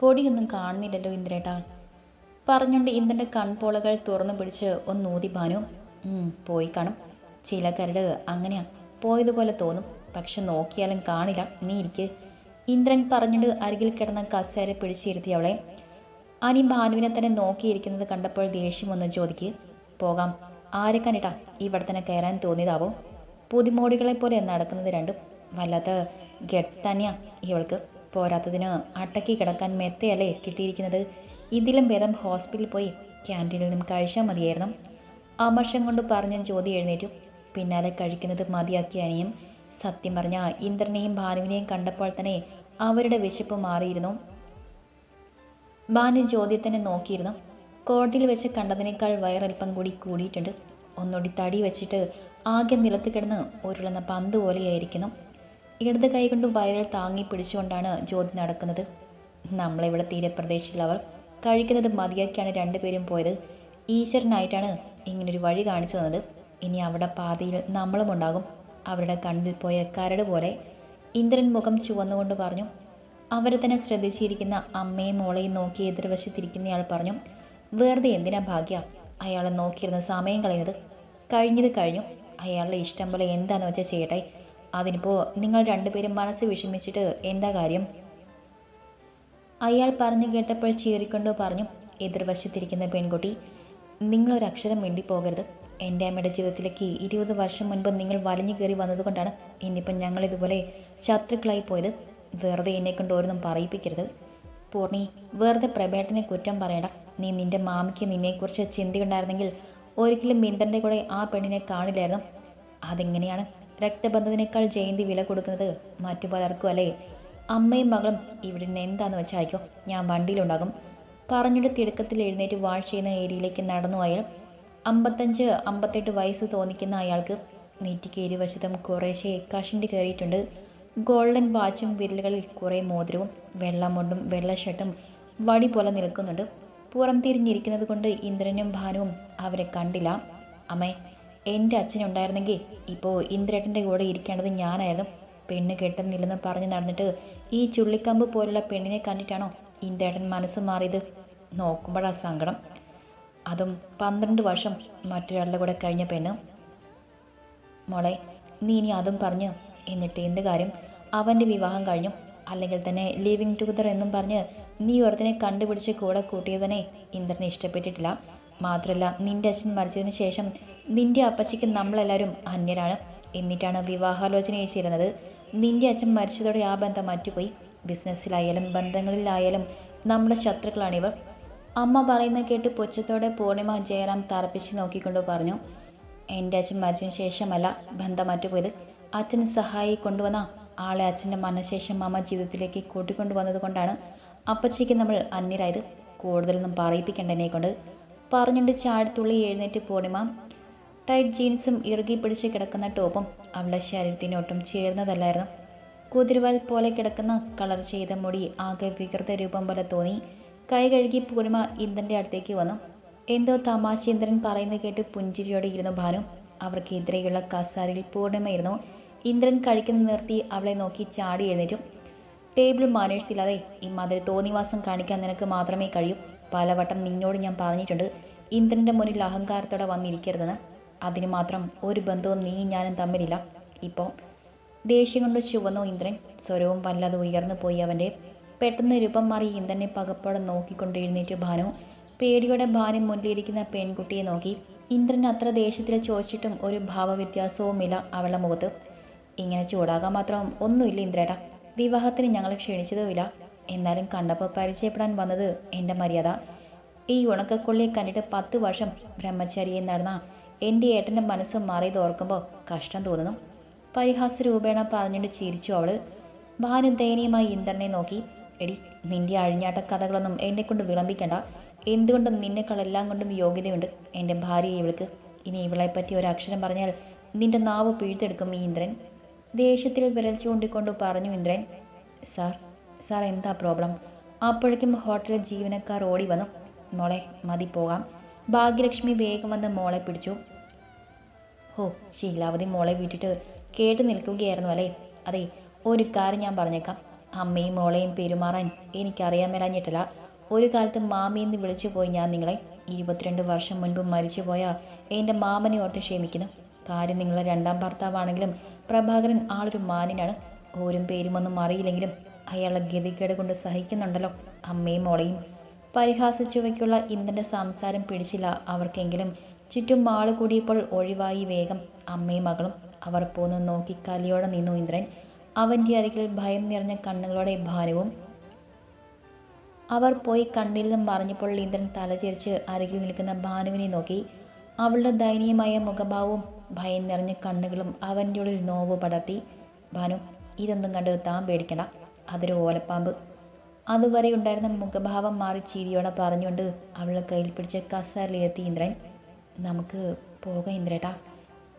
പൊടിയൊന്നും കാണുന്നില്ലല്ലോ ഇന്ദ്രേട്ടാ. പറഞ്ഞുകൊണ്ട് ഇന്ദ്രന്റെ കൺപോളകൾ തുറന്നു പിടിച്ച് ഒന്ന് ഊതി ഭാനു. "ഉം, പോയി കാണും. ചില കരട് അങ്ങനെയാ. പോയതുപോലെ തോന്നും. പക്ഷെ നോക്കിയാലും കാണില്ല. നീ ഇരിക്ക്. ഇന്ദ്രൻ പറഞ്ഞിട്ട് അരികിൽ കിടന്ന കസേര പിടിച്ചിരുത്തി അവളെ. അനി ഭാനുവിനെ തന്നെ നോക്കിയിരിക്കുന്നത് കണ്ടപ്പോൾ ദേഷ്യം ഒന്ന് ചോദിക്ക്. പോകാം. ആരെ കണ്ടിട്ടാ ഇവിടെ തന്നെ കയറാൻ തോന്നിയതാവോ? പുതിമോടികളെ പോലെ നടക്കുന്നത് രണ്ടും. വല്ലാത്ത ഗഡ്സ് തന്നെയാ ഇവൾക്ക്. പോരാത്തതിന് അട്ടക്കി കിടക്കാൻ മെത്തയല്ലേ കിട്ടിയിരിക്കുന്നത്. ഇതിലും ഭേദം ഹോസ്പിറ്റലിൽ പോയി ക്യാന്റീനിൽ നിന്നും കഴിച്ചാൽ മതിയായിരുന്നു. അമർഷം കൊണ്ട് പറഞ്ഞ ജ്യോതി എഴുന്നേറ്റു. പിന്നാലെ കഴിക്കുന്നത് മതിയാക്കിയ അനിയും സത്യം പറഞ്ഞ ഇന്ദ്രനെയും ഭാനുവിനെയും കണ്ടപ്പോൾ തന്നെ അവരുടെ വിശപ്പ് മാറിയിരുന്നു. ഭാനു ജ്യോതിയെ തന്നെ നോക്കിയിരുന്നു. കോടതിയിൽ വെച്ച് കണ്ടതിനേക്കാൾ വയറൽപ്പം കൂടി കൂടിയിട്ടുണ്ട്. ഒന്നുകൂടി തടി വെച്ചിട്ട് ആകെ നിലത്ത് കിടന്ന് ഉരുളുന്ന പന്ത് പോലെയായിരിക്കുന്നു. ഇടത് കൈകൊണ്ട് വയറിൽ താങ്ങി പിടിച്ചുകൊണ്ടാണ് ജ്യോതി നടക്കുന്നത്. നമ്മളിവിടെ തീരപ്രദേശത്തുള്ളവർ കഴിക്കുന്നത് മതിയാക്കിയാണ് രണ്ടുപേരും പോയത്. ഈശ്വരനായിട്ടാണ് ഇങ്ങനൊരു വഴി കാണിച്ചു തന്നത്. ഇനി അവിടെ പാതിയിൽ നമ്മളും ഉണ്ടാകും. അവരുടെ കണ്ണിൽ പോയ കരട് പോലെ ഇന്ദ്രൻ മുഖം ചുവന്നുകൊണ്ട് പറഞ്ഞു അവരെ തന്നെ ശ്രദ്ധിച്ചിരിക്കുന്ന അമ്മയും മോളെയും നോക്കി എതിർവശത്തിരിക്കുന്നയാൾ പറഞ്ഞു വെറുതെ എന്തിനാ ഭാഗ്യ? അയാളെ നോക്കിയിരുന്ന സമയം കളയുന്നത്. കഴിഞ്ഞത് കഴിഞ്ഞു. അയാളുടെ ഇഷ്ടം പോലെ എന്താണെന്ന് വെച്ചാൽ ചെയ്യട്ടെ. അതിനിപ്പോൾ നിങ്ങൾ രണ്ടുപേരും മനസ്സ് വിഷമിച്ചിട്ട് എന്താ കാര്യം? അയാൾ പറഞ്ഞു കേട്ടപ്പോൾ ചീറിക്കൊണ്ട് പറഞ്ഞു എതിർവശത്തിരിക്കുന്ന പെൺകുട്ടി നിങ്ങളൊരക്ഷരം വേണ്ടി പോകരുത് എന്റെ അമ്മയുടെ ജീവിതത്തിലേക്ക് ഇരുപത് വർഷം മുൻപ് നിങ്ങൾ വലിഞ്ഞു കയറി വന്നതുകൊണ്ടാണ് ഇന്നിപ്പം ഞങ്ങൾ ഇതുപോലെ ശത്രുക്കളായി പോയത്. വെറുതെ എന്നെക്കൊണ്ട് ഓരോന്നും പറയിപ്പിക്കരുത്. പൂർണി വെറുതെ പ്രഭേട്ടനെ കുറ്റം പറയണ്ട. നീ നിന്റെ മാമിക്ക് നിന്നെക്കുറിച്ച് ചിന്തയുണ്ടായിരുന്നെങ്കിൽ ഒരിക്കലും മിന്ദ്രന്റെ കൂടെ ആ പെണ്ണിനെ കാണില്ലായിരുന്നു. അതെങ്ങനെയാണ് രക്തബന്ധത്തിനേക്കാൾ ജയന്തി വില കൊടുക്കുന്നത് മറ്റു പലർക്കും അല്ലേ? അമ്മയും മകളും ഇവിടെ നിന്ന് എന്താന്ന് വെച്ചായിക്കോ ഞാൻ വണ്ടിയിലുണ്ടാകും. പറഞ്ഞിട്ട് തിടുക്കത്തിൽ എഴുന്നേറ്റ് വാഷ് ചെയ്യുന്ന ഏരിയയിലേക്ക് നടന്നു അയാൾ. അമ്പത്തഞ്ച് അമ്പത്തെട്ട് വയസ്സ് തോന്നിക്കുന്ന അയാൾക്ക് നെറ്റിക്ക് ഇരുവശത്തും കുറേശ്ശെ കഷണ്ടി കയറിയിട്ടുണ്ട്. ഗോൾഡൻ വാച്ചും വിരലുകളിൽ കുറേ മോതിരവും വെള്ളമുണ്ടും വെള്ള ഷർട്ടും വടി പോലെ നിൽക്കുന്നുണ്ട്. പുറം തിരിഞ്ഞിരിക്കുന്നത് കൊണ്ട് ഇന്ദ്രനും ഭാനുവും അവരെ കണ്ടില്ല. അമ്മേ എന്റെ അച്ഛനുണ്ടായിരുന്നെങ്കിൽ ഇപ്പോൾ ഇന്ദ്രേട്ടന്റെ കൂടെ ഇരിക്കേണ്ടത് ഞാനായിരുന്നു. പെണ്ണ് കെട്ടുന്നില്ലെന്ന് പറഞ്ഞ് നടന്നിട്ട് ഈ ചുള്ളിക്കമ്പ് പോലുള്ള പെണ്ണിനെ കണ്ടിട്ടാണോ ഇന്ദ്രേട്ടൻ മനസ്സ് മാറിയത്? നോക്കുമ്പോഴാ സങ്കടം. അതും പന്ത്രണ്ട് വർഷം മറ്റൊരാളുടെ കൂടെ കഴിഞ്ഞ പെണ്ണ്. മോളെ നീ ഇനി അതും പറഞ്ഞ് എന്നിട്ട് എന്ത് കാര്യം? അവന്റെ വിവാഹം കഴിഞ്ഞു. അല്ലെങ്കിൽ തന്നെ ലിവിങ് ടുഗദർ എന്നും പറഞ്ഞ് നീ ഒരുത്തിനെ കണ്ടുപിടിച്ച് കൂടെ കൂട്ടിയതിനെ ഇന്ദ്രനെ ഇഷ്ടപ്പെട്ടിട്ടില്ല. മാത്രമല്ല നിന്റെ അച്ഛൻ മരിച്ചതിന് ശേഷം നിന്റെ അപ്പച്ചിക്ക് നമ്മളെല്ലാവരും അന്യരാണ്. എന്നിട്ടാണ് വിവാഹാലോചന ചെയ്യുന്നത് നിന്റെ അച്ഛൻ മരിച്ചതോടെ ആ ബന്ധം മാറ്റിപ്പോയി. ബിസിനസ്സിലായാലും ബന്ധങ്ങളിലായാലും നമ്മുടെ ശത്രുക്കളാണിവർ. അമ്മ പറയുന്ന കേട്ട് പുച്ഛത്തോടെ പൂർണിമ ജയറാം തറപ്പിച്ച് നോക്കിക്കൊണ്ട് പറഞ്ഞു എന്റെ അച്ഛൻ മരിച്ചതിന് ശേഷമല്ല ബന്ധം മാറ്റിപ്പോയത്. അച്ഛന് സഹായി കൊണ്ടുവന്ന ആളെ അച്ഛന്റെ മരണശേഷം അമ്മ ജീവിതത്തിലേക്ക് കൂട്ടിക്കൊണ്ടുവന്നത് കൊണ്ടാണ് അപ്പച്ചയ്ക്ക് നമ്മൾ അന്യരായത്. കൂടുതലൊന്നും പറയിപ്പിക്കേണ്ട എന്നെ കൊണ്ട് പറഞ്ഞിട്ട് ചാടത്തുള്ളി എഴുന്നേറ്റ് പൂർണിമ ടൈറ്റ് ജീൻസും ഇറുകി പിടിച്ച് കിടക്കുന്ന ടോപ്പും അവളുടെ ശരീരത്തിനൊട്ടും ചേർന്നതല്ലായിരുന്നു. കുതിരവാൽ പോലെ കിടക്കുന്ന കളർ ചെയ്ത മുടി ആകെ വികൃത രൂപം പോലെ തോന്നി. കൈ കഴുകി പൂർണിമ ഇന്ദ്രന്റെ അടുത്തേക്ക് വന്നു. എന്തോ തമാശ ഇന്ദ്രൻ പറയുന്നത് കേട്ട് പുഞ്ചിരിയോടെ ഇരുന്നു ഭാനു. അവർക്ക് എതിരെയുള്ള കസാരയിൽ പൂർണിമയിരുന്നു ഇന്ദ്രൻ കഴിക്കുന്ന നിർത്തി അവളെ നോക്കി ചാടി എഴുന്നേറ്റു. ടേബിൾ മാനേഴ്സ് ഇല്ലാതെ ഇമാതിരി തോന്നിവാസം കാണിക്കാൻ നിനക്ക് മാത്രമേ കഴിയൂ. പലവട്ടം നിന്നോട് ഞാൻ പറഞ്ഞിട്ടുണ്ട് ഇന്ദ്രന്റെ മുന്നിൽ അഹങ്കാരത്തോടെ വന്നിരിക്കരുതെന്ന്. അതിന് മാത്രം ഒരു ബന്ധവും നീ ഞാനും തമ്മിലില്ല. ഇപ്പോൾ ദേഷ്യം കൊണ്ട് ചുവന്നു ഇന്ദ്രൻ. സ്വരവും വല്ലാതെ ഉയർന്നു പോയി അവന്റെ പെട്ടെന്ന് രൂപം മാറി ഇന്ദ്രനെ പകപ്പോടെ നോക്കിക്കൊണ്ട് എഴുന്നേറ്റു ഭാനു പേടിയുടെ ഭാനം മുന്നിലിരിക്കുന്ന പെൺകുട്ടിയെ നോക്കി. ഇന്ദ്രൻ അത്ര ദേഷ്യത്തിൽ ചോദിച്ചിട്ടും ഒരു ഭാവവ്യത്യാസവുമില്ല അവളുടെ മുഖത്ത്. ഇങ്ങനെ ചൂടാകാൻ മാത്രം ഒന്നുമില്ല ഇന്ദ്രേട്ടാ. വിവാഹത്തിന് ഞങ്ങൾ ക്ഷണിച്ചതുമില്ല. എന്നാലും കണ്ടപ്പോൾ പരിചയപ്പെടാൻ വന്നത് എന്റെ മര്യാദ. ഈ ഉണക്കക്കൊള്ളിയെ കണ്ടിട്ട് പത്ത് വർഷം ബ്രഹ്മചാരിയെ നടന്ന എന്റെ ഏട്ടന്റെ മനസ്സ് മാറിയത് ഓർക്കുമ്പോൾ കഷ്ടം തോന്നുന്നു. പരിഹാസ രൂപേണ പറഞ്ഞിട്ട് ചിരിച്ചു അവൾ. ഭാനു ദയനീയമായി ഇന്ദ്രനെ നോക്കി. എടി നിന്റെ അഴിഞ്ഞാട്ട കഥകളൊന്നും എന്നെ കൊണ്ട് വിളമ്പിക്കണ്ട. എന്തുകൊണ്ടും നിന്നെക്കാളെല്ലാം കൊണ്ടും യോഗ്യതയുണ്ട് എന്റെ ഭാര്യ ഇവൾക്ക്. ഇനി ഇവളെപ്പറ്റി ഒരു അക്ഷരം പറഞ്ഞാൽ നിന്റെ നാവ് പിഴുത്തെടുക്കും ഈ ഇന്ദ്രൻ. ദേഷ്യത്തിൽ വിരൽ ചൂണ്ടിക്കൊണ്ട് പറഞ്ഞു ഇന്ദ്രൻ സാർ സാർ എന്താ പ്രോബ്ലം? അപ്പോഴേക്കും ഹോട്ടലിൽ ജീവനക്കാർ ഓടി വന്നു. മോളെ മതി പോകാം. ഭാഗ്യലക്ഷ്മി വേഗം വന്ന് മോളെ പിടിച്ചു. ഓ ശീലാവതി മോളെ വിട്ടിട്ട് കേട്ട് നിൽക്കുകയായിരുന്നു അല്ലേ? അതെ ഒരു കാര്യം ഞാൻ പറഞ്ഞേക്കാം. അമ്മയും മോളെയും പെരുമാറാൻ എനിക്കറിയാൻ മേലാഞ്ഞിട്ടില്ല. ഒരു കാലത്ത് മാമിയെന്ന് വിളിച്ചു പോയി ഞാൻ നിങ്ങളെ. ഇരുപത്തിരണ്ട് വർഷം മുൻപ് മരിച്ചു മരിച്ചുപോയ എന്റെ മാമനെ ഓർത്ത് ക്ഷമിക്കുന്നു. കാര്യം നിങ്ങളെ രണ്ടാം ഭർത്താവാണെങ്കിലും പ്രഭാകരൻ ആളൊരു മാനിനാണ് ഓരും പേരുമൊന്നും അറിയില്ലെങ്കിലും അയാളെ ഗതികേട് കൊണ്ട് സഹിക്കുന്നുണ്ടല്ലോ അമ്മയും മോളെയും. പരിഹാസിച്ചുവയ്ക്കുള്ള ഇന്ദ്രന്റെ സംസാരം പിടിച്ചില്ല അവർക്കെങ്കിലും. ചുറ്റും ആൾ കൂടിയപ്പോൾ ഒഴിവായി വേഗം അമ്മയും മകളും അവർ പോന്ന് നോക്കി കലിയോടെ നിന്നു ഇന്ദ്രൻ. അവന്റെ അരികിൽ ഭയം നിറഞ്ഞ കണ്ണുകളോടെ ഭാരവും. അവർ പോയി കണ്ണിൽ നിന്നും മറിഞ്ഞപ്പോൾ ഇന്ദ്രൻ തലചേരിച്ച് അരികിൽ നിൽക്കുന്ന ഭാനുവിനെ നോക്കി. അവളുടെ ദയനീയമായ മുഖഭാവവും ഭയം നിറഞ്ഞ കണ്ണുകളും അവന്റെ ഉള്ളിൽ നോവ് പടർത്തി. ഭാനു ഇതൊന്നും കണ്ട് താൻ പേടിക്കണ്ട. അതൊരു ഓലപ്പാമ്പ്. അതുവരെ ഉണ്ടായിരുന്ന മുഖഭാവം മാറി ചിരിയോടെ പറഞ്ഞുകൊണ്ട് അവളെ കയ്യിൽ പിടിച്ച കസാലിലെത്തി ഇന്ദ്രൻ. നമുക്ക് പോകാം ഇന്ദ്രേട്ടാ.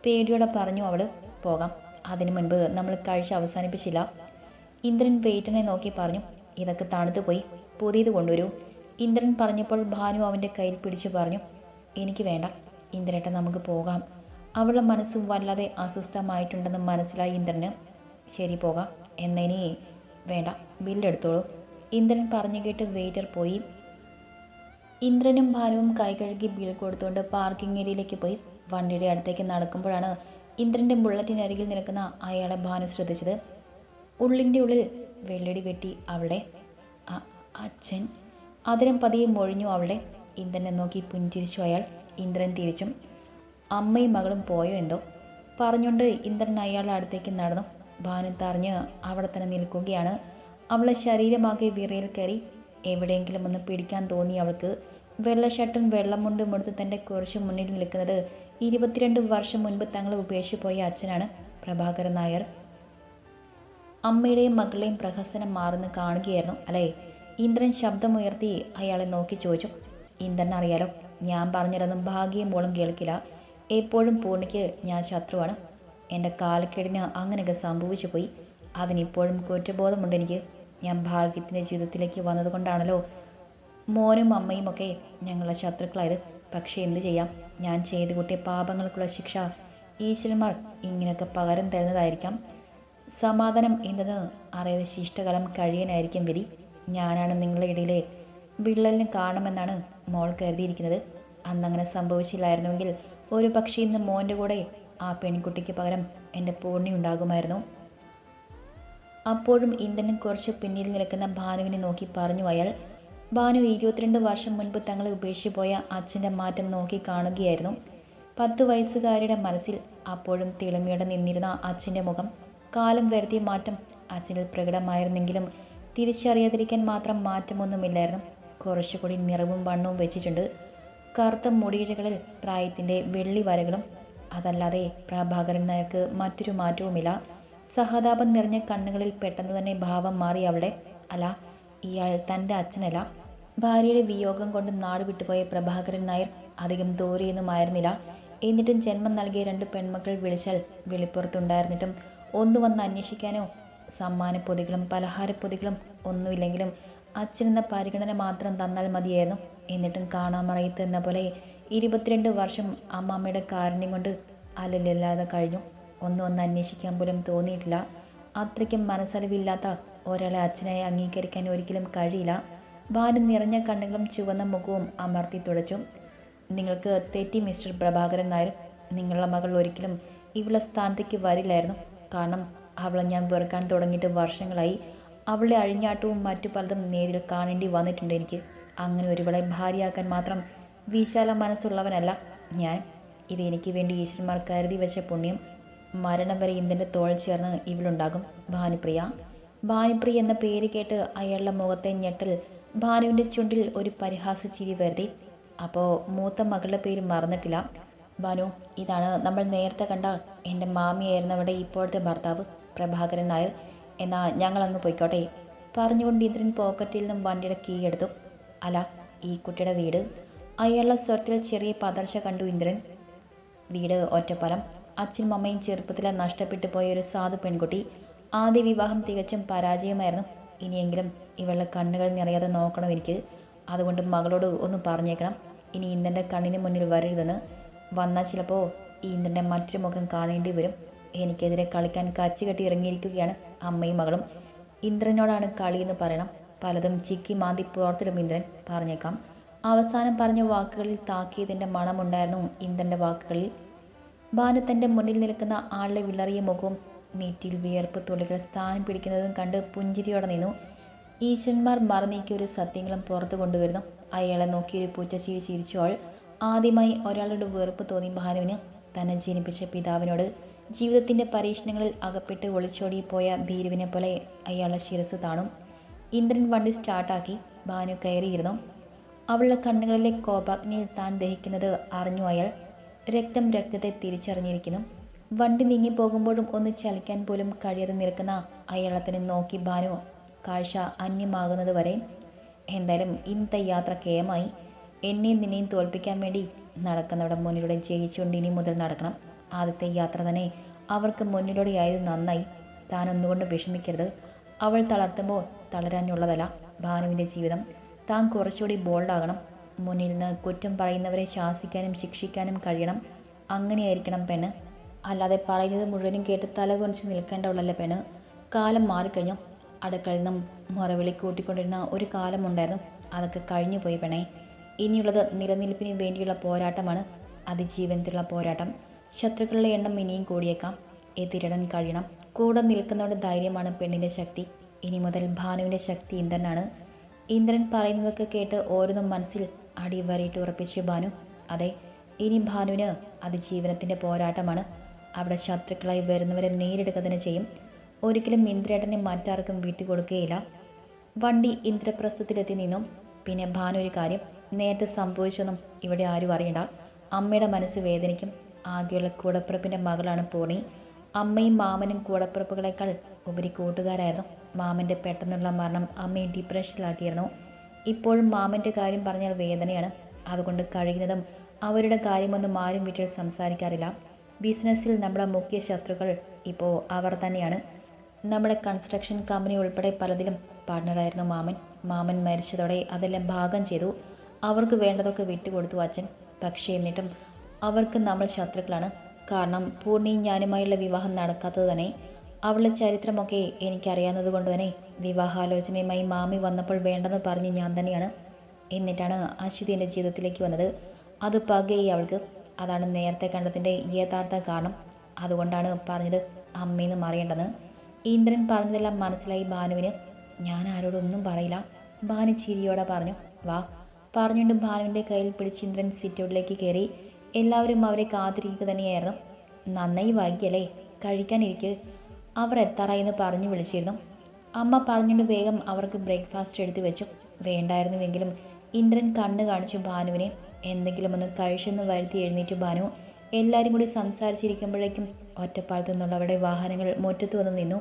പേടിയോടെ പറഞ്ഞു അവൾ പോകാം. അതിനു മുൻപ് നമ്മൾ കഴിച്ച് അവസാനിപ്പിച്ചില്ല. ഇന്ദ്രൻ വെയിറ്റനെ നോക്കി പറഞ്ഞു. ഇതൊക്കെ തണുത്തു പോയി. പുതിയത് കൊണ്ടുവരൂ. ഇന്ദ്രൻ പറഞ്ഞപ്പോൾ ഭാനു അവന്റെ കയ്യിൽ പിടിച്ചു പറഞ്ഞു. എനിക്ക് വേണ്ട. ഇന്ദ്രേട്ട നമുക്ക് പോകാം. അവളുടെ മനസ്സ് വല്ലാതെ അസ്വസ്ഥമായിട്ടുണ്ടെന്ന് മനസ്സിലായി ഇന്ദ്രന്. ശരി പോകാം. എന്നേനി വേണ്ട ബില്ലെടുത്തോളൂ ഇന്ദ്രൻ പറഞ്ഞു കേട്ട് വെയിറ്റർ പോയി. ഇന്ദ്രനും ഭാനുവും കൈ കഴുകി ബിൽ കൊടുത്തുകൊണ്ട് പാർക്കിംഗ് ഏരിയയിലേക്ക് പോയി. വണ്ടിയുടെ അടുത്തേക്ക് നടക്കുമ്പോഴാണ് ഇന്ദ്രന്റെ ബുള്ളറ്റിനരികിൽ നിൽക്കുന്ന അയാളെ ഭാനു ശ്രദ്ധിച്ചത്. ഉള്ളിന്റെ ഉള്ളിൽ വെള്ളടി വെട്ടി അവളെ അച്ഛൻ. അതിരം പതിയെ മൊഴിഞ്ഞു അവളെ ഇന്ദ്രനെ നോക്കി പുഞ്ചിരിച്ചു അയാൾ. ഇന്ദ്രൻ തിരിച്ചും അമ്മയും മകളും പോയോ എന്തോ? പറഞ്ഞുകൊണ്ട് ഇന്ദ്രൻ അയാളുടെ അടുത്തേക്ക് നടന്നു. ഭാനു തറിഞ്ഞ് അവിടെ തന്നെ നിൽക്കുകയാണ്. അവളെ ശരീരമാകെ വിറയിൽ കയറി. എവിടെയെങ്കിലും ഒന്ന് പിടിക്കാൻ തോന്നി അവൾക്ക്. വെള്ള ഷർട്ടും വെള്ളമുണ്ടും എടുത്ത് തന്റെ കുറച്ച് മുന്നിൽ നിൽക്കുന്നത് ഇരുപത്തിരണ്ട് വർഷം മുൻപ് തങ്ങളെ ഉപേക്ഷിച്ചു പോയ അച്ഛനാണ് പ്രഭാകരൻ നായർ. അമ്മയുടെയും മകളുടെയും പ്രഹസനം മാറുന്ന കാണുകയായിരുന്നു അല്ലേ? ഇന്ദ്രൻ ശബ്ദമുയർത്തി അയാളെ നോക്കി ചോദിച്ചു ഇന്ദ്രൻ അറിയാലോ? ഞാൻ പറഞ്ഞിരുന്നു ഭാഗ്യം പോലും കേൾക്കില്ല. എപ്പോഴും പൂർണിക്ക് ഞാൻ ശത്രുവാണ്. എന്റെ കാലക്കേടിന് അങ്ങനെയൊക്കെ സംഭവിച്ചു പോയി. അതിനിപ്പോഴും കുറ്റബോധമുണ്ട് എനിക്ക് ഞാൻ ഭാഗ്യത്തിന്റെ ജീവിതത്തിലേക്ക് വന്നതുകൊണ്ടാണല്ലോ മോനും അമ്മയും ഒക്കെ ഞങ്ങളെ ശത്രുക്കളായത്. പക്ഷേ എന്തു ചെയ്യാം? ഞാൻ ചെയ്തു കൂട്ടിയ പാപങ്ങൾക്കുള്ള ശിക്ഷ ഈശ്വരന്മാർ ഇങ്ങനെയൊക്കെ പകരം തരുന്നതായിരിക്കാം. സമാധാനം എന്തെന്ന് അറിയാതെ ശിഷ്ടകാലം കഴിയാനായിരിക്കും വിധി. ഞാനാണ് നിങ്ങളുടെ ഇടയിലെ വിള്ളലിന് കാണുമെന്നാണ് മോൾ കരുതിയിരിക്കുന്നത്. അന്നങ്ങനെ സംഭവിച്ചില്ലായിരുന്നുവെങ്കിൽ ഒരു പക്ഷേ ഇന്ന് മോന്റെ കൂടെ ആ പെൺകുട്ടിക്ക് പകരം എന്റെ പൂർണി ഉണ്ടാകുമായിരുന്നു. അപ്പോഴും ഇന്ദ്രനും കുറച്ച് പിന്നിൽ നിൽക്കുന്ന ഭാനുവിനെ നോക്കി പറഞ്ഞു അയാൾ ഭാനു ഇരുപത്തിരണ്ട് വർഷം മുൻപ് തങ്ങളെ ഉപേക്ഷിച്ചു പോയ അച്ഛന്റെ മാറ്റം നോക്കി കാണുകയായിരുന്നു. പത്ത് വയസ്സുകാരിയുടെ മനസ്സിൽ അപ്പോഴും തിളമയോടെ നിന്നിരുന്ന അച്ഛന്റെ മുഖം കാലം വരുത്തിയ മാറ്റം അച്ഛനിൽ പ്രകടമായിരുന്നെങ്കിലും തിരിച്ചറിയാതിരിക്കാൻ മാത്രം മാറ്റമൊന്നുമില്ലായിരുന്നു. കുറച്ചുകൂടി നിറവും വണ്ണവും വെച്ചിട്ടുണ്ട്. കറുത്ത മുടിയിഴകളിൽ പ്രായത്തിന്റെ വെള്ളി വരകളും അതല്ലാതെ പ്രഭാകരൻ നായർക്ക് മറ്റൊരു മാറ്റവുമില്ല. സഹതാപം നിറഞ്ഞ കണ്ണുകളിൽ പെട്ടെന്ന് തന്നെ ഭാവം മാറി അവളെ. അല്ല ഇയാൾ തന്റെ അച്ഛനല്ല. ഭാര്യയുടെ വിയോഗം കൊണ്ട് നാട് വിട്ടുപോയ പ്രഭാകരൻ നായർ അധികം ദൂരെയൊന്നും ആയിരുന്നില്ല എന്നിട്ടും ജന്മം നൽകിയ രണ്ട് പെൺമക്കൾ വിളിച്ചാൽ വെളിപ്പുറത്തുണ്ടായിരുന്നിട്ടും ഒന്ന് വന്ന് അന്വേഷിക്കാനോ സമ്മാനപ്പൊതികളും പലഹാരപ്പൊതികളും ഒന്നുമില്ലെങ്കിലും അച്ഛനെന്ന പരിഗണന മാത്രം തന്നാൽ മതിയായിരുന്നു. എന്നിട്ടും കാണാമറയത്ത് എന്ന പോലെ ഇരുപത്തിരണ്ട് വർഷം അമ്മാമ്മയുടെ കാരുണ്യം കൊണ്ട് അലലില്ലാതെ കഴിഞ്ഞു. ഒന്നും ഒന്ന് അന്വേഷിക്കാൻ പോലും തോന്നിയിട്ടില്ല. അത്രയ്ക്കും മനസ്സലവില്ലാത്ത ഒരാളെ അച്ഛനായി അംഗീകരിക്കാൻ ഒരിക്കലും കഴിയില്ല. ഭാരം നിറഞ്ഞ കണ്ണുകളും ചുവന്ന മുഖവും അമർത്തി തുടച്ചു. നിങ്ങൾക്ക് തെറ്റി മിസ്റ്റർ പ്രഭാകരൻ നായർ. നിങ്ങളുടെ മകൾ ഒരിക്കലും ഇവിടെ സ്ഥാനത്തേക്ക് വരില്ലായിരുന്നു. കാരണം അവളെ ഞാൻ വെറുക്കാൻ തുടങ്ങിയിട്ട് വർഷങ്ങളായി. അവളെ അഴിഞ്ഞാട്ടവും മറ്റു പലതും നേരിൽ കാണേണ്ടി വന്നിട്ടുണ്ട് എനിക്ക്. അങ്ങനെ ഒരുവളെ ഭാര്യയാക്കാൻ മാത്രം വിശാല മനസ്സുള്ളവനല്ല ഞാൻ. ഇത് എനിക്ക് വേണ്ടി ഈശ്വരന്മാർ കരുതി വെച്ച പുണ്യം. മരണം വരെ ഇന്ദന്റെ തോൾ ചേർന്ന് ഇവളുണ്ടാകും ഭാനുപ്രിയ. ഭാനുപ്രിയ എന്ന പേര് കേട്ട് അയാളുടെ മുഖത്തെ ഞെട്ടൽ ഭാനുവിന്റെ ചുണ്ടിൽ ഒരു പരിഹാസ ചിരി വരുത്തി. അപ്പോൾ മൂത്ത മകളുടെ പേര് മറന്നിട്ടില്ല. ഭാനു ഇതാണ് നമ്മൾ നേരത്തെ കണ്ട എന്റെ മാമിയായിരുന്നവരുടെ ഇപ്പോഴത്തെ ഭർത്താവ് പ്രഭാകരൻ നായർ. എന്നാൽ ഞങ്ങൾ അങ്ങ് പോയിക്കോട്ടെ. പറഞ്ഞുകൊണ്ട് ഇന്ദ്രൻ പോക്കറ്റിൽ നിന്നും വണ്ടിയുടെ കീ എടുത്തു. അല്ല ഈ കുട്ടിയുടെ വീട്? അയാളുടെ സ്വരത്തിൽ ചെറിയ പതർച്ച കണ്ടു ഇന്ദ്രൻ. വീട് ഒറ്റപ്പലം. അച്ഛനും അമ്മയും ചെറുപ്പത്തിൽ നഷ്ടപ്പെട്ടു പോയ ഒരു സാധു പെൺകുട്ടി. ആദ്യ വിവാഹം തികച്ചും പരാജയമായിരുന്നു. ഇനിയെങ്കിലും ഇവളുടെ കണ്ണുകൾ നിറയാതെ നോക്കണം എനിക്ക്. അതുകൊണ്ട് മകളോട് ഒന്ന് പറഞ്ഞേക്കണം. ഇനി ഇന്ദ്രന്റെ കണ്ണിന് മുന്നിൽ വരരുതെന്ന്. വന്നാൽ ചിലപ്പോൾ ഈ ഇന്ദ്രന്റെ മറ്റൊരു മുഖം കാണേണ്ടി വരും. എനിക്കെതിരെ കളിക്കാൻ കച്ചു കെട്ടി ഇറങ്ങിയിരിക്കുകയാണ് അമ്മയും മകളും. ഇന്ദ്രനോടാണ് കളിയെന്ന് പറയണം. പലതും ചിക്കി മാന്തി പുറത്തിടും ഇന്ദ്രൻ. പറഞ്ഞേക്കാം. അവസാനം പറഞ്ഞ വാക്കുകളിൽ താക്കീതിന്റെ മണമുണ്ടായിരുന്നു. ഇന്ദ്രന്റെ വാക്കുകളിൽ ഭാനു തന്റെ മുന്നിൽ നിൽക്കുന്ന ആളുടെ വിളറിയ മുഖവും നീറ്റിൽ വിയർപ്പ് തുള്ളികൾ സ്ഥാനം പിടിക്കുന്നതും കണ്ട് പുഞ്ചിരിയോടെ നിന്നു. ഈശ്വരന്മാർ മറന്നേക്കിയ ഒരു സത്യങ്ങളും പുറത്തു കൊണ്ടുവരുന്നു. അയാളെ പൂച്ച ചിരി ചിരിച്ചോൾ ആദ്യമായി ഒരാളുടെ വെറുപ്പ് തോന്നി ഭാനുവിന് തന്നെ ജനിപ്പിച്ച പിതാവിനോട് ജീവിതത്തിന്റെ പരീക്ഷണങ്ങളിൽ അകപ്പെട്ട് ഒളിച്ചോടിപ്പോയ ഭീരുവിനെ പോലെ അയാളെ ശിരസ് താണു. ഇന്ദ്രൻ വണ്ടി സ്റ്റാർട്ടാക്കി ഭാനു കയറിയിരുന്നു. അവളുടെ കണ്ണുകളിലെ കോപാഗ്നിയിൽ താൻ ദഹിക്കുന്നത് അറിഞ്ഞു അയാൾ രക്തം രക്തത്തെ തിരിച്ചറിഞ്ഞിരിക്കുന്നു. വണ്ടി നീങ്ങി പോകുമ്പോഴും ഒന്ന് ചലിക്കാൻ പോലും കഴിയാതെ നിൽക്കുന്ന അയാളത്തിന് നോക്കി ഭാനു കാഴ്ച അന്യമാകുന്നത് വരെ. എന്തായാലും ഇന്നത്തെ യാത്ര കേമായി എന്നെയും നിന്നെയും തോൽപ്പിക്കാൻ വേണ്ടി നടക്കുന്നവിടെ മുന്നിലൂടെ ജയിച്ചുകൊണ്ട് ഇനി മുതൽ നടക്കണം. ആദ്യത്തെ യാത്ര തന്നെ അവർക്ക് മുന്നിലൂടെയായത് നന്നായി. താൻ ഒന്നുകൊണ്ട് വിഷമിക്കരുത്. അവൾ തളർത്തുമ്പോൾ തളരാനുള്ളതല്ല ഭാനുവിന്റെ ജീവിതം. താൻ കുറച്ചുകൂടി ബോൾഡാകണം. മുന്നിൽ നിന്ന് കുറ്റം പറയുന്നവരെ ശാസിക്കാനും ശിക്ഷിക്കാനും കഴിയണം. അങ്ങനെയായിരിക്കണം പെണ്ണ്. അല്ലാതെ പറയുന്നത് മുഴുവനും കേട്ട് തല തലകുനിച്ച് നിൽക്കേണ്ടവളല്ല പെണ്ണ്. കാലം മാറിക്കഴിഞ്ഞു. അടുക്കളയിൽ നിന്നും മുറവിളി കൂട്ടിക്കൊണ്ടിരുന്ന ഒരു കാലമുണ്ടായിരുന്നു അതൊക്കെ കഴിഞ്ഞു പോയി പെണ്ണേ. ഇനിയുള്ളത് നിലനിൽപ്പിന് വേണ്ടിയുള്ള പോരാട്ടമാണ്. അതിജീവനത്തിലുള്ള പോരാട്ടം. ശത്രുക്കളുടെ എണ്ണം ഇനിയും കൂടിയേക്കാം. എതിരിടാൻ കഴിയണം. കൂടെ നിൽക്കുന്നവരുടെ ധൈര്യമാണ് പെണ്ണിന്റെ ശക്തി. ഇനി മുതൽ ഭാനുവിന്റെ ശക്തി ഇന്ദ്രനാണ്. ഇന്ദ്രൻ പറയുന്നതൊക്കെ കേട്ട് ഓരോന്നും മനസ്സിൽ അടിവരയിട്ട് ഉറപ്പിച്ചു ഭാനു. അതെ ഇനി ഭാനുവിന് അതിജീവനത്തിന്റെ പോരാട്ടമാണ്. അവിടെ ശത്രുക്കളായി വരുന്നവരെ നേരിടുക തന്നെ ചെയ്യും. ഒരിക്കലും ഇന്ദ്രേട്ടനെ മറ്റാർക്കും വിട്ടുകൊടുക്കുകയില്ല. വണ്ടി ഇന്ദ്രപ്രസ്ഥത്തിലെത്തി നിന്നും. പിന്നെ ഭാനു ഒരു കാര്യം നേരത്തെ സംഭവിച്ചൊന്നും ഇവിടെ ആരും അറിയണ്ട. അമ്മയുടെ മനസ്സ് വേദനിക്കും. ആകെയുള്ള കൂടപ്പിറപ്പിന്റെ മകളാണ് പൂർണി അമ്മയും മാമനും കൂടപ്പിറപ്പുകളേക്കാൾ ഉപരി കൂട്ടുകാരായിരുന്നു. മാമന്റെ പെട്ടെന്നുള്ള മരണം അമ്മയെ ഡിപ്രഷനിലാക്കിയിരുന്നു ഇപ്പോഴും മാമന്റെ കാര്യം പറഞ്ഞാൽ വേദനയാണ്. അതുകൊണ്ട് കഴിയുന്നതും അവരുടെ കാര്യമൊന്നും ആരും വീട്ടിൽ സംസാരിക്കാറില്ല. ബിസിനസ്സിൽ നമ്മുടെ മുഖ്യ ശത്രുക്കൾ ഇപ്പോൾ അവർ തന്നെയാണ്. നമ്മുടെ കൺസ്ട്രക്ഷൻ കമ്പനി ഉൾപ്പെടെ പലതിലും പാർട്ണറായിരുന്നു മാമൻ. മാമൻ മരിച്ചതോടെ അതെല്ലാം ഭാഗം ചെയ്തു. അവർക്ക് വേണ്ടതൊക്കെ വിട്ടുകൊടുത്തു അച്ഛൻ. പക്ഷേ എന്നിട്ടും അവർക്ക് നമ്മൾ ശത്രുക്കളാണ്. കാരണം പൂർണിയും ഞാനുമായുള്ള വിവാഹം നടക്കാത്തത് തന്നെ അവളുടെ ചരിത്രമൊക്കെ എനിക്കറിയാവുന്നത് കൊണ്ട് തന്നെ വിവാഹാലോചനയുമായി മാമി വന്നപ്പോൾ വേണ്ടെന്ന് പറഞ്ഞു ഞാൻ തന്നെയാണ് എന്നിട്ടാണ് അശ്വതി എന്റെ ജീവിതത്തിലേക്ക് വന്നത്. അത് പകയായി അവൾക്ക്. അതാണ് നേരത്തെ കണ്ടതിന്റെ യഥാർത്ഥ കാരണം. അതുകൊണ്ടാണ് പറഞ്ഞത് അമ്മയെന്ന് മറിയേണ്ടത്. ഇന്ദ്രൻ പറഞ്ഞതെല്ലാം മനസ്സിലായി ഭാനുവിന്. ഞാൻ ആരോടൊന്നും പറയില്ല. ഭാനു ചിരിയോടെ പറഞ്ഞു വാ. പറഞ്ഞുകൊണ്ട് ഭാനുവിന്റെ കയ്യിൽ പിടിച്ച് ഇന്ദ്രൻ സിറ്റൗട്ടിലേക്ക് കയറി എല്ലാവരും അവരെ കാത്തിരിക്കുക തന്നെയായിരുന്നു. നന്നായി വൈകിയല്ലേ കഴിക്കാനിരിക്ക്. അവർ എത്താറായി എന്ന് പറഞ്ഞു വിളിച്ചിരുന്നു. അമ്മ പറഞ്ഞുകൊണ്ട് വേഗം അവർക്ക് ബ്രേക്ക്ഫാസ്റ്റ് എടുത്തു വെച്ചു. വേണ്ടായിരുന്നുവെങ്കിലും ഇന്ദ്രൻ കണ്ണു കാണിച്ചു ഭാനുവിനെ. എന്തെങ്കിലും ഒന്ന് കഴിച്ചെന്ന് വരുത്തി എഴുന്നേറ്റു ഭാനു. എല്ലാവരും കൂടി സംസാരിച്ചിരിക്കുമ്പോഴേക്കും ഒറ്റപ്പാലത്തു നിന്നുള്ളവരുടെ വാഹനങ്ങൾ മുറ്റത്ത് വന്ന് നിന്നു.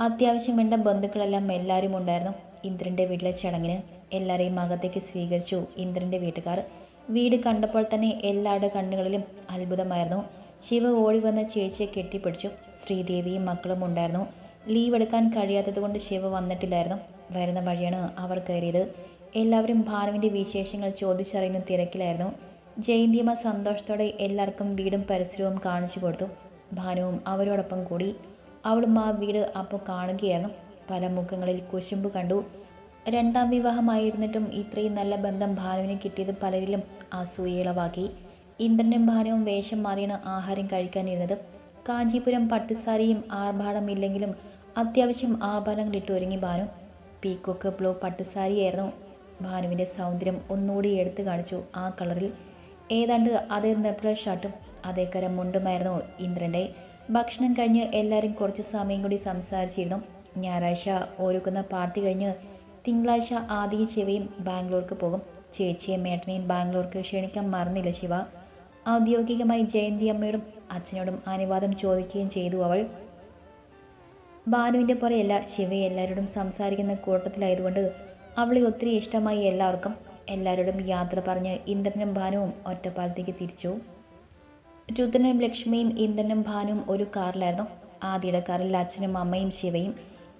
അത്യാവശ്യം വേണ്ട ബന്ധുക്കളെല്ലാം എല്ലാവരും ഉണ്ടായിരുന്നു. ഇന്ദ്രന്റെ വീട്ടിലെ ചടങ്ങിന് എല്ലാവരെയും അകത്തേക്ക് സ്വീകരിച്ചു ഇന്ദ്രന്റെ വീട്ടുകാർ. വീട് കണ്ടപ്പോൾ തന്നെ എല്ലാവരുടെ കണ്ണുകളിലും അത്ഭുതമായിരുന്നു. ശിവ ഓടി വന്ന ചേച്ചിയെ കെട്ടിപ്പിടിച്ചു. ശ്രീദേവിയും മക്കളും ഉണ്ടായിരുന്നു. ലീവ് എടുക്കാൻ കഴിയാത്തത് കൊണ്ട് ശിവ വന്നിട്ടില്ലായിരുന്നു. വരുന്ന വഴിയാണ് അവർ കയറിയത്. എല്ലാവരും ഭാനുവിന്റെ വിശേഷങ്ങൾ ചോദിച്ചറിയുന്ന തിരക്കിലായിരുന്നു. ജയന്തിയമ്മ സന്തോഷത്തോടെ എല്ലാവർക്കും വീടും പരിസരവും കാണിച്ചു കൊടുത്തു. ഭാനുവും അവരോടൊപ്പം കൂടി. അവളും ആ വീട് അപ്പോൾ കാണുകയായിരുന്നു. പല മുഖങ്ങളിൽ കുശുമ്പ് കണ്ടു. രണ്ടാം വിവാഹമായിരുന്നിട്ടും ഇത്രയും നല്ല ബന്ധം ഭാനുവിന് കിട്ടിയത് പലരിലും അസൂയളവാക്കി ഇന്ദ്രനും ഭാനുവും വേഷം മാറിയാണ് ആഹാരം കഴിക്കാനിരുന്നത്. കാഞ്ചീപുരം പട്ടുസാരിയും ആർഭാടമില്ലെങ്കിലും അത്യാവശ്യം ആഭരണങ്ങൾ ഇട്ട് ഒരുങ്ങി ഭാനു. പീക്കോക്ക് ബ്ലോ പട്ടുസാരിയായിരുന്നു ഭാനുവിന്റെ സൗന്ദര്യം ഒന്നുകൂടി എടുത്തു കാണിച്ചു ആ കളറിൽ. ഏതാണ്ട് അതേ നിറത്തിലുള്ള ഷർട്ടും അതേ കരം മുണ്ടുമായിരുന്നു ഇന്ദ്രന്റെ. ഭക്ഷണം കഴിഞ്ഞ് എല്ലാവരും കുറച്ച് സമയം കൂടി സംസാരിച്ചിരുന്നു. ഞായറാഴ്ച ഒരുക്കുന്ന പാർട്ടി കഴിഞ്ഞ് തിങ്കളാഴ്ച ആദ്യ ശിവയും ബാംഗ്ലൂർക്ക് പോകും. ചേച്ചിയും മേട്ടനെയും ബാംഗ്ലൂർക്ക് ക്ഷണിക്കാൻ മറന്നില്ല ശിവ. ഔദ്യോഗികമായി ജയന്തി അമ്മയോടും അച്ഛനോടും അനുവാദം ചോദിക്കുകയും ചെയ്തു അവൾ. ബാനുവിന്റെ പോലെയല്ല ശിവ എല്ലാവരോടും സംസാരിക്കുന്ന കൂട്ടത്തിലായതുകൊണ്ട് അവളെ ഒത്തിരി ഇഷ്ടമായി എല്ലാവർക്കും എല്ലാവരോടും യാത്ര പറഞ്ഞ് ഇന്ദ്രനും ഭാനുവും ഒറ്റപ്പാലത്തേക്ക് തിരിച്ചു. രുദ്രനും ലക്ഷ്മിയും ഇന്ദ്രനും ഭാനുവും ഒരു കാറിലായിരുന്നു. ആദ്യയുടെ കാറിൽ അച്ഛനും അമ്മയും ശിവയും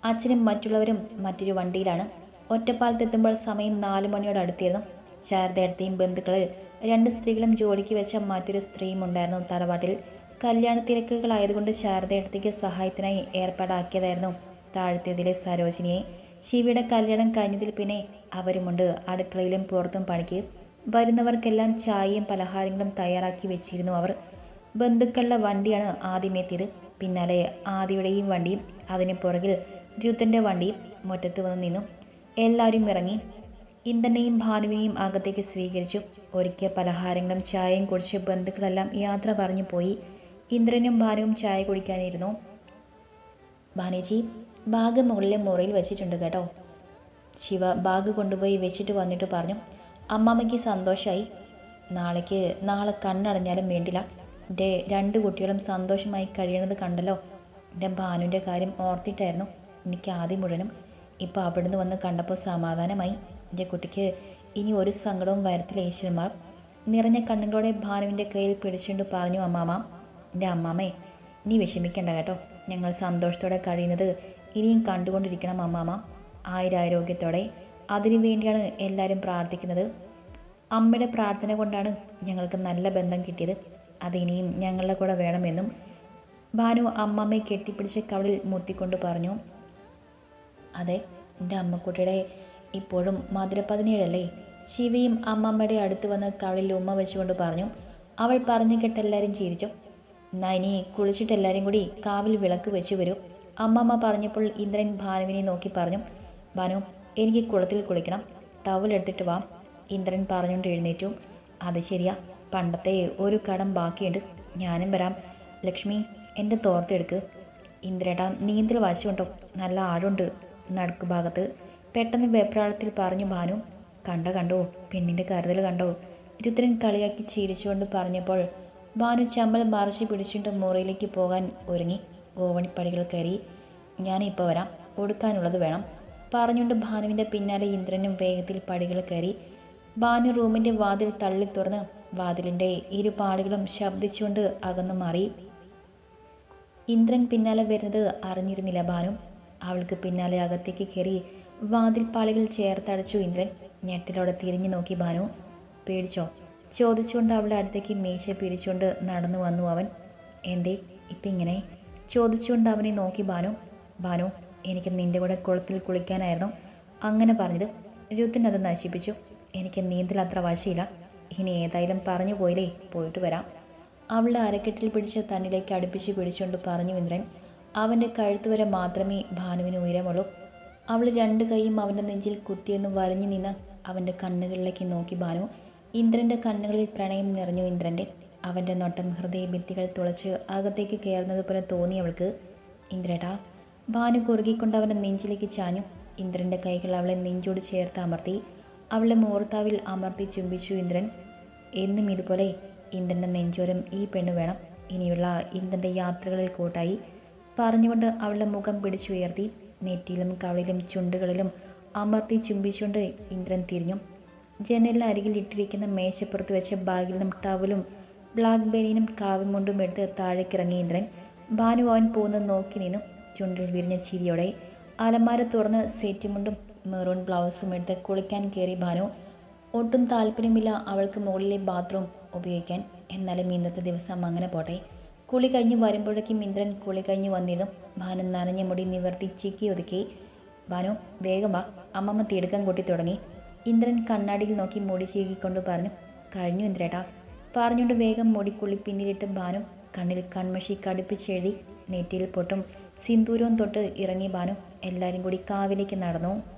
അച്ഛനും മറ്റുള്ളവരും മറ്റൊരു വണ്ടിയിലാണ്. ഒറ്റപ്പാലത്തെത്തുമ്പോൾ സമയം നാല് മണിയോട് അടുത്തിരുന്നു. ശാരദയുടെയും ബന്ധുക്കളിൽ രണ്ട് സ്ത്രീകളും ജോലിക്ക് വെച്ച മറ്റൊരു സ്ത്രീയും ഉണ്ടായിരുന്നു തറവാട്ടിൽ. കല്യാണ തിരക്കുകളായതുകൊണ്ട് ശാരദയുടെക്ക് സഹായത്തിനായി ഏർപ്പാടാക്കിയതായിരുന്നു താഴ്ത്തിയതിലെ സരോജിനിയെ. ശിവയുടെ കല്യാണം കഴിഞ്ഞതിൽ പിന്നെ അവരുമുണ്ട്. അടുക്കളയിലും പുറത്തും പണിക്ക് വരുന്നവർക്കെല്ലാം ചായയും പലഹാരങ്ങളും തയ്യാറാക്കി വെച്ചിരുന്നു അവർ. ബന്ധുക്കളുടെ വണ്ടിയാണ് ആദ്യമെത്തിയത് പിന്നാലെ ആദിയുടെയും വണ്ടിയും അതിന് പുറകിൽ രുത്തന്റെ വണ്ടിയും മുറ്റത്ത് വന്ന് നിന്നു. എല്ലാവരും ഇറങ്ങി. ഇന്ദനെയും ഭാനുവിനെയും അകത്തേക്ക് സ്വീകരിച്ചു. ഒരുക്കിയ പലഹാരങ്ങളും ചായയും കുടിച്ച് ബന്ധുക്കളെല്ലാം യാത്ര പറഞ്ഞു പോയി. ഇന്ദ്രനും ഭാനുവും ചായ കുടിക്കാനിരുന്നു. ഭാനുജി ബാഗ് മുകളിലെ മുറിയിൽ വെച്ചിട്ടുണ്ട് കേട്ടോ. ശിവ ബാഗ് കൊണ്ടുപോയി വെച്ചിട്ട് വന്നിട്ട് പറഞ്ഞു അമ്മാമ്മയ്ക്ക് സന്തോഷമായി നാളേക്ക് നാളെ കണ്ണടഞ്ഞാലും വേണ്ടില്ല. എന്റെ രണ്ട് കുട്ടികളും സന്തോഷമായി കഴിയണത് കണ്ടല്ലോ എന്റെ ഭാനുവിന്റെ കാര്യം ഓർത്തിട്ടായിരുന്നു. എനിക്ക് ആദ്യം മുഴുവനും ഇപ്പോൾ അവിടുന്ന് വന്ന് കണ്ടപ്പോൾ സമാധാനമായി. എന്റെ കുട്ടിക്ക് ഇനി ഒരു സങ്കടവും വരത്തില്ല ഈശ്വരന്മാർ. നിറഞ്ഞ കണ്ണുകളോടെ ഭാനുവിന്റെ കയ്യിൽ പിടിച്ചുകൊണ്ട് പറഞ്ഞു അമ്മാമ എന്റെ അമ്മാമേ നീ വിഷമിക്കേണ്ട കേട്ടോ. ഞങ്ങൾ സന്തോഷത്തോടെ കഴിയുന്നത് ഇനിയും കണ്ടുകൊണ്ടിരിക്കണം അമ്മാമ. ആയുരാരോഗ്യത്തോടെ അതിനു വേണ്ടിയാണ് എല്ലാവരും പ്രാർത്ഥിക്കുന്നത്. അമ്മയുടെ പ്രാർത്ഥന കൊണ്ടാണ് ഞങ്ങൾക്ക് നല്ല ബന്ധം കിട്ടിയത്. അതിനിയും ഞങ്ങളുടെ കൂടെ വേണമെന്നും ഭാനു അമ്മമ്മയെ കെട്ടിപ്പിടിച്ച് കവളിൽ മുത്തിക്കൊണ്ട് പറഞ്ഞു. അതെ എന്റെ അമ്മക്കുട്ടിയുടെ ഇപ്പോഴും മധുര പതിനേഴല്ലേ ശിവയും അമ്മമ്മയുടെ അടുത്ത് വന്ന് കവളിൽ ഉമ്മ വെച്ചുകൊണ്ട് പറഞ്ഞു അവൾ പറഞ്ഞു കേട്ടെല്ലാവരും ചിരിച്ചു. എന്നാ ഇനി കുളിച്ചിട്ട് എല്ലാവരും കൂടി കാവിൽ വിളക്ക് വെച്ചു വരൂ. അമ്മമ്മ പറഞ്ഞപ്പോൾ ഇന്ദ്രൻ ഭാനുവിനെ നോക്കി പറഞ്ഞു ഭാനു എനിക്ക് കുളത്തിൽ കുളിക്കണം. ടവൽ എടുത്തിട്ട് വാ. ഇന്ദ്രൻ പറഞ്ഞുകൊണ്ട് എഴുന്നേറ്റു. അത് ശരിയാ. പണ്ടത്തെ ഒരു കടം ബാക്കിയുണ്ട്. ഞാനും വരാം. ലക്ഷ്മി എന്റെ തോർത്തെടുക്ക് ഇന്ദ്രേട്ടാ നീന്തൽ വാശിയുണ്ടോ നല്ല ആഴുണ്ട് നടുക്ക് ഭാഗത്ത് പെട്ടെന്ന് വെപ്രാളത്തിൽ പറഞ്ഞു ഭാനു കണ്ട കണ്ടോ? പെണ്ണിന്റെ കരുതൽ കണ്ടോ? രുദ്രൻ കളിയാക്കി ചിരിച്ചുകൊണ്ട് പറഞ്ഞപ്പോൾ ഭാനു ചമ്മൽ മറിച്ച് പിടിച്ചിട്ട് മുറിയിലേക്ക് പോകാൻ ഒരുങ്ങി. ഗോവണിപ്പടികൾ കയറി ഞാനിപ്പോൾ വരാം. ഒടുക്കാനുള്ളത് വേണം. പറഞ്ഞുകൊണ്ട് ഭാനുവിന്റെ പിന്നാലെ ഇന്ദ്രനും വേഗത്തിൽ പടികൾ കയറി. ഭാനു റൂമിന്റെ വാതിൽ തള്ളി തുറന്ന് വാതിലിന്റെ ഇരുപാടുകളും ശബ്ദിച്ചുകൊണ്ട് അകന്നു മാറി. ഇന്ദ്രൻ പിന്നാലെ വരുന്നത് അറിഞ്ഞിരുന്നില്ല ഭാനു. അവൾക്ക് പിന്നാലെ അകത്തേക്ക് കയറി വാതിൽപ്പാളികൾ ചേർത്തടച്ചു ഇന്ദ്രൻ ഞെട്ടിലോടെ തിരിഞ്ഞു നോക്കി ഭാനു. പേടിച്ചോ? ചോദിച്ചുകൊണ്ട് അവളുടെ അടുത്തേക്ക് മീശ പിരിച്ചുകൊണ്ട് നടന്നു വന്നു അവൻ. എന്തേ? ഇപ്പം ഇങ്ങനെ? ചോദിച്ചുകൊണ്ട് അവനെ നോക്കി ഭാനു. ഭാനു എനിക്ക് നിന്റെ കൂടെ കുളത്തിൽ കുളിക്കാനായിരുന്നു. അങ്ങനെ പറഞ്ഞത് രുത്തിൻ അത് നശിപ്പിച്ചു. എനിക്ക് നീന്തൽ അത്ര വശയില്ല. ഇനി ഏതായാലും പറഞ്ഞു പോയില്ലേ? പോയിട്ട് വരാം. അവളുടെ അരക്കെട്ടിൽ പിടിച്ച് തന്നിലേക്ക് അടുപ്പിച്ച് പിടിച്ചുകൊണ്ട് പറഞ്ഞു ഇന്ദ്രൻ. അവന്റെ കഴുത്ത് വരെ മാത്രമേ ഭാനുവിന് ഉയരമുള്ളൂ. അവൾ രണ്ട് കൈയും അവന്റെ നെഞ്ചിൽ കുത്തിയെന്ന് വലഞ്ഞു നിന്ന് അവന്റെ കണ്ണുകളിലേക്ക് നോക്കി ഭാനു. ഇന്ദ്രന്റെ കണ്ണുകളിൽ പ്രണയം നിറഞ്ഞു ഇന്ദ്രന്റെ അവന്റെ നോട്ടം ഹൃദയ ഭിത്തികൾ തുളച്ച് അകത്തേക്ക് കയറുന്നത് പോലെ തോന്നി അവൾക്ക്. ഇന്ദ്രേട്ടാ ഭാനു കുറുകിക്കൊണ്ട് അവന്റെ നെഞ്ചിലേക്ക് ചാഞ്ഞു. ഇന്ദ്രന്റെ കൈകൾ അവളെ നെഞ്ചോട് ചേർത്ത് അമർത്തി. അവളെ മൂർത്താവിൽ അമർത്തി ചുംബിച്ചു ഇന്ദ്രൻ. എന്നും ഇതുപോലെ ഇന്ദ്രന്റെ നെഞ്ചോരം ഈ പെണ്ണ് വേണം. ഇനിയുള്ള ഇന്ദ്രന്റെ യാത്രകളിൽ കൂട്ടായി. പറഞ്ഞുകൊണ്ട് അവളുടെ മുഖം പിടിച്ചുയർത്തി നെറ്റിയിലും കവളിലും ചുണ്ടുകളിലും അമർത്തി ചുംബിച്ചുകൊണ്ട് ഇന്ദ്രൻ തിരിഞ്ഞു. ജനലിന് അരികിൽ ഇട്ടിരിക്കുന്ന മേശപ്പുറത്ത് വെച്ച നിന്നും ടവലും ബ്ലാക്ക് ബെറിനും കാവിമുണ്ടും എടുത്ത് താഴേക്കിറങ്ങി ഇന്ദ്രൻ. ഭാനു അവൻ പോകുന്നത് നോക്കി നിന്നു. ചുണ്ടിൽ വിരിഞ്ഞ ചിരിയോടെ അലമാര തുറന്ന് സെറ്റുമുണ്ടും മെറൂൺ ബ്ലൗസും എടുത്ത് കുളിക്കാൻ കയറി ഭാനു. ഒട്ടും താല്പര്യമില്ല അവൾക്ക് മുകളിലെ ബാത്റൂം ഉപയോഗിക്കാൻ. എന്നാലും ഇന്നത്തെ ദിവസം അങ്ങനെ പോട്ടെ. കുളി കഴിഞ്ഞ് വരുമ്പോഴേക്കും ഇന്ദ്രൻ കുളി കഴിഞ്ഞ് വന്നിരുന്നു. ഭാനു നനഞ്ഞ മുടി നിവർത്തി ചിക്കി ഒതുക്കി. ഭാനു വേഗം വാ. അമ്മമ്മ തിടുക്കം കൂട്ടി തുടങ്ങി. ഇന്ദ്രൻ കണ്ണാടിയിൽ നോക്കി മുടി ചീകിക്കൊണ്ട് പറഞ്ഞു കഴിഞ്ഞു ഇന്ദ്രേട്ടാ. പറഞ്ഞുകൊണ്ട് വേഗം മുടി കുളി പിന്നിലിട്ട് ഭാനു കണ്ണിൽ കൺമഷി കടുപ്പിച്ചെഴുതി നെറ്റിയിൽ പൊട്ടും. സിന്ദൂരവും തൊട്ട് ഇറങ്ങി ഭാനു എല്ലാവരും കൂടി കാവിലേക്ക് നടന്നു.